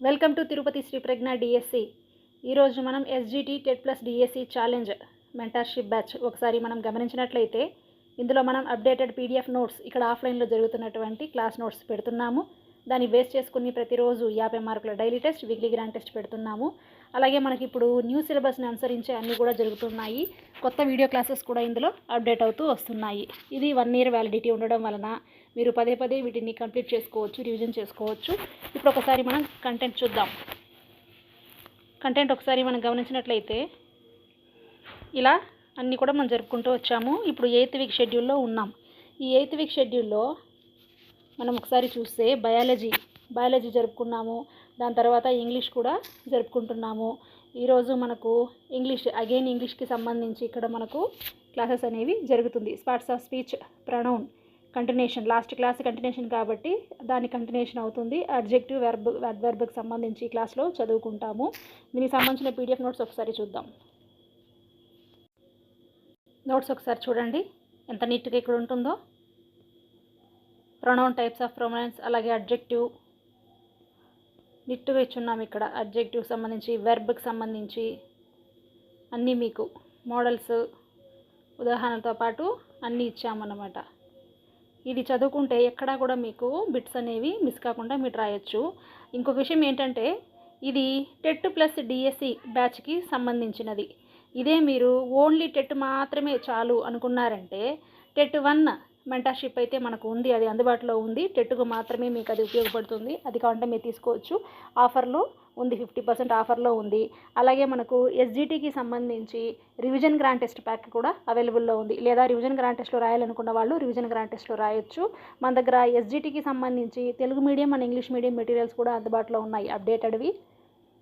Welcome to Tirupati Shri Pragna DSC ఈరోజు మనం SGT TET plus DSC challenge mentorship batch ఒకసారి మనం గమనించినట్లయితే ఇందులో మనం అప్డేటెడ్ పీడిఎఫ్ నోట్స్ ఇక్కడ ఆఫ్లైన్లో జరుగుతున్నటువంటి క్లాస్ నోట్స్ పెడుతున్నాము. దాన్ని బేస్ చేసుకుని ప్రతిరోజు యాభై మార్కుల daily test weekly grand test పెడుతున్నాము. అలాగే మనకి ఇప్పుడు న్యూ సిలబస్ని అనుసరించే అన్నీ కూడా జరుగుతున్నాయి. కొత్త వీడియో క్లాసెస్ కూడా ఇందులో అప్డేట్ అవుతూ వస్తున్నాయి. ఇది వన్ ఇయర్ వ్యాలిడిటీ ఉండడం వలన మీరు పదే పదే వీటిని కంప్లీట్ చేసుకోవచ్చు రివిజన్ చేసుకోవచ్చు. ఇప్పుడు ఒకసారి మనం కంటెంట్ చూద్దాం. కంటెంట్ ఒకసారి మనం గమనించినట్లయితే ఇలా అన్నీ కూడా మనం జరుపుకుంటూ వచ్చాము. ఇప్పుడు ఎయిత్ వీక్ షెడ్యూల్లో ఉన్నాం. ఈ ఎయిత్ వీక్ షెడ్యూల్లో మనం ఒకసారి చూస్తే బయాలజీ బయాలజీ జరుపుకున్నాము. దాని తర్వాత ఇంగ్లీష్ కూడా జరుపుకుంటున్నాము. ఈరోజు మనకు ఇంగ్లీష్ అగైన్ ఇంగ్లీష్కి సంబంధించి ఇక్కడ మనకు క్లాసెస్ అనేవి జరుగుతుంది. Parts of speech pronoun continuation last class continuation కాబట్టి దాని కంటిన్యూషన్ అవుతుంది. అడ్జెక్టివ్ వెర్బ్ వెర్బ్కి సంబంధించి క్లాస్లో చదువుకుంటాము. దీనికి సంబంధించిన పీడిఎఫ్ నోట్స్ ఒకసారి చూద్దాం. నోట్స్ ఒకసారి చూడండి. ఎంత నీట్గా ఇక్కడ ఉంటుందో. ప్రొనౌన్ టైప్స్ ఆఫ్ ప్రొనౌన్స్ అలాగే అడ్జెక్టివ్. నిట్టుగా ఇచ్చున్నాం ఇక్కడ. అడ్జెక్టివ్ సంబంధించి వెర్బ్కి సంబంధించి అన్నీ మీకు. మోడల్స్ ఉదాహరణతో పాటు అన్నీ ఇచ్చామన్నమాట. ఇది చదువుకుంటే ఎక్కడా కూడా మీకు బిట్స్ అనేవి మిస్ కాకుండా మీరు రాయొచ్చు. ఇంకొక విషయం ఏంటంటే ఇది టెట్ ప్లస్ డిఎస్సి బ్యాచ్కి సంబంధించినది. ఇదే మీరు ఓన్లీ టెట్ మాత్రమే చాలు అనుకున్నారంటే టెట్ వన్ మెంటర్షిప్ అయితే మనకు ఉంది అది అందుబాటులో ఉంది. టెట్టుకు మాత్రమే మీకు అది ఉపయోగపడుతుంది. అది కావాలంటే మీరు తీసుకోవచ్చు. ఆఫర్లో ఉంది ఫిఫ్టీ పర్సెంట్ ఆఫర్లో ఉంది. అలాగే మనకు ఎస్జిటికి సంబంధించి రివిజన్ గ్రాండ్ టెస్ట్ ప్యాక్ కూడా అవైలబుల్లో ఉంది. లేదా రివిజన్ గ్రాండ్ టెస్ట్లో రాయాలనుకున్న వాళ్ళు రివిజన్ గ్రాండ్ టెస్ట్లో రాయొచ్చు. మన దగ్గర ఎస్జిటికి సంబంధించి Telugu medium and English medium materials కూడా అందుబాటులో ఉన్నాయి అప్డేటెడ్వి.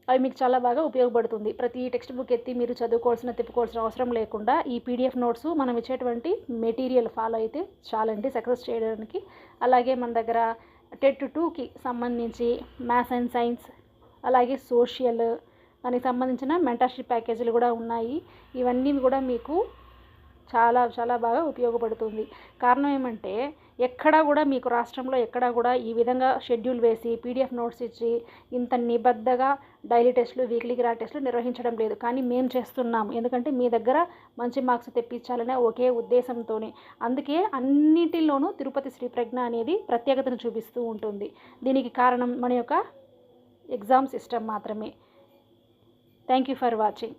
అవి మీకు చాలా బాగా ఉపయోగపడుతుంది. ప్రతి టెక్స్ట్ బుక్ ఎత్తి మీరు చదువుకోవాల్సిన తిప్పుకోవాల్సిన అవసరం లేకుండా ఈ పీడిఎఫ్ నోట్స్ మనం ఇచ్చేటువంటి మెటీరియల్ ఫాలో అయితే చాలండి. సక్సెస్ చేయడానికి. అలాగే మన దగ్గర టెట్ టూకి సంబంధించి మ్యాథ్స్ అండ్ సైన్స్ అలాగే సోషల్ దానికి సంబంధించిన మెంటర్షిప్ ప్యాకేజీలు కూడా ఉన్నాయి. ఇవన్నీ కూడా మీకు చాలా చాలా బాగా ఉపయోగపడుతుంది. కారణం ఏమంటే ఎక్కడా కూడా మీకు రాష్ట్రంలో ఎక్కడా కూడా ఈ విధంగా షెడ్యూల్ వేసి పీడిఎఫ్ నోట్స్ ఇచ్చి ఇంత నిబద్ధగా డైలీ టెస్టులు వీక్లీ గ్రా టెస్టులు నిర్వహించడం లేదు. కానీ మేము చేస్తున్నాము. ఎందుకంటే మీ దగ్గర మంచి మార్క్స్ తెప్పించాలనే ఒకే ఉద్దేశంతోనే. అందుకే అన్నిటిలోనూ తిరుపతి శ్రీ ప్రజ్ఞ అనేది ప్రత్యేకతను చూపిస్తూ ఉంటుంది. దీనికి కారణం మన యొక్క ఎగ్జామ్ సిస్టమ్ మాత్రమే. Thank you for watching.